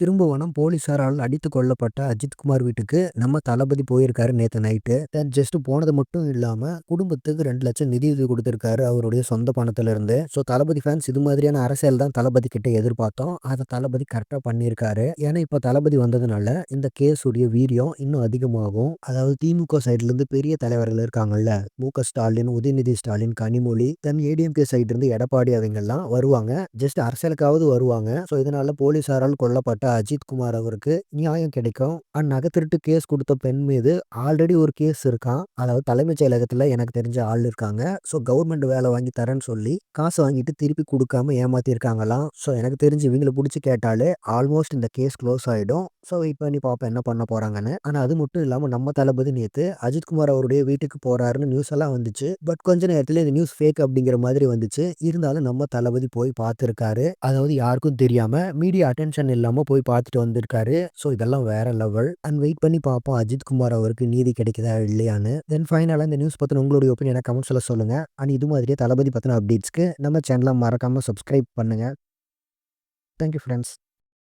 திரும்புவனம் போலீஸாரால் அடித்து கொல்லப்பட்ட அஜித்குமார் வீட்டுக்கு நம்ம தளபதி போயிருக்காரு நேற்று நைட்டு தென் ஜஸ்ட் போனது மட்டும் இல்லாம குடும்பத்துக்கு ரெண்டு லட்சம் நிதி உதவி கொடுத்திருக்காரு அவருடைய சொந்த பணத்துல இருந்து. ஸோ தளபதி ஃபேன்ஸ் இது மாதிரியான அரசியல் தான் தளபதி கிட்ட எதிர்பார்த்தோம். அதை தளபதி கரெக்டாக பண்ணியிருக்காரு. ஏன்னா இப்போ தளபதி வந்ததுனால இந்த கேஸுடைய வீரியம் இன்னும் அதிகமாகும். அதாவது திமுக சைட்ல இருந்து பெரிய தலைவர்கள் இருக்காங்கல்ல மு க ஸ்டாலின் உதயநிதி ஸ்டாலின் கனிமொழி தென் ஏடிஎம்கே சைட்லேருந்து இருந்து எடப்பாடி அவங்கெல்லாம் வருவாங்க. ஜஸ்ட் அரசியலுக்காவது வருவாங்க. ஸோ இதனால போலீஸாரால் கொல்லப்பட்ட அஜித் குமார் அவருக்கு நியாயம் கிடைக்கும். அண்ட் நகை திருட்டு கேஸ் கொடுத்த பெண் மீது ஆல்ரெடி ஒரு கேஸ் இருக்கான் அதாவது தலைமைச் செயலகத்தில் எனக்கு தெரிஞ்ச ஆள் இருக்காங்க. ஸோ கவர்மெண்ட் வேலை வாங்கி தரேன்னு சொல்லி காசு வாங்கிட்டு திருப்பி கொடுக்காம ஏமாத்திருக்காங்களாம். ஸோ எனக்கு தெரிஞ்சு இவங்களை பிடிச்சி கேட்டாலே ஆல்மோஸ்ட் இந்த கேஸ் க்ளோஸ் ஆகிடும் ஸோ இப்போ நீ பாப்பா என்ன பண்ண போகிறாங்கன்னு ஆனால் அது மட்டும் இல்லாமல் நம்ம தளபதி நேற்று அஜித்குமார் அவருடைய வீட்டுக்கு போகிறாருன்னு நியூஸ் எல்லாம் வந்துச்சு. பட் கொஞ்ச நேரத்தில் இந்த நியூஸ் ஃபேக் அப்படிங்கிற மாதிரி வந்துச்சு. இருந்தாலும் நம்ம தளபதி போய் பார்த்துருக்காரு. அதாவது யாருக்கும் தெரியாமல் மீடியா அட்டென்ஷன் இல்லாமல் போய் பார்த்துட்டு வந்திருக்காரு. ஸோ இதெல்லாம் வேற லெவல் அண்ட் வெயிட் பண்ணி பார்ப்போம். அஜித் குமார் அவருக்கு நீதி கிடைக்குதா இல்லையான்னு. தென் ஃபைனலாக இந்த நியூஸ் பற்றின உங்களுடைய ஒப்பீனியனை கமெண்ட்ஸில் சொல்லுங்கள் அண்ட் இது மாதிரியே தளபதி பற்றின அப்டேட்ஸ்க்கு நம்ம சேனலை மறக்காமல் சப்ஸ்கிரைப் பண்ணுங்கள் தேங்க்யூ ஃப்ரெண்ட்ஸ்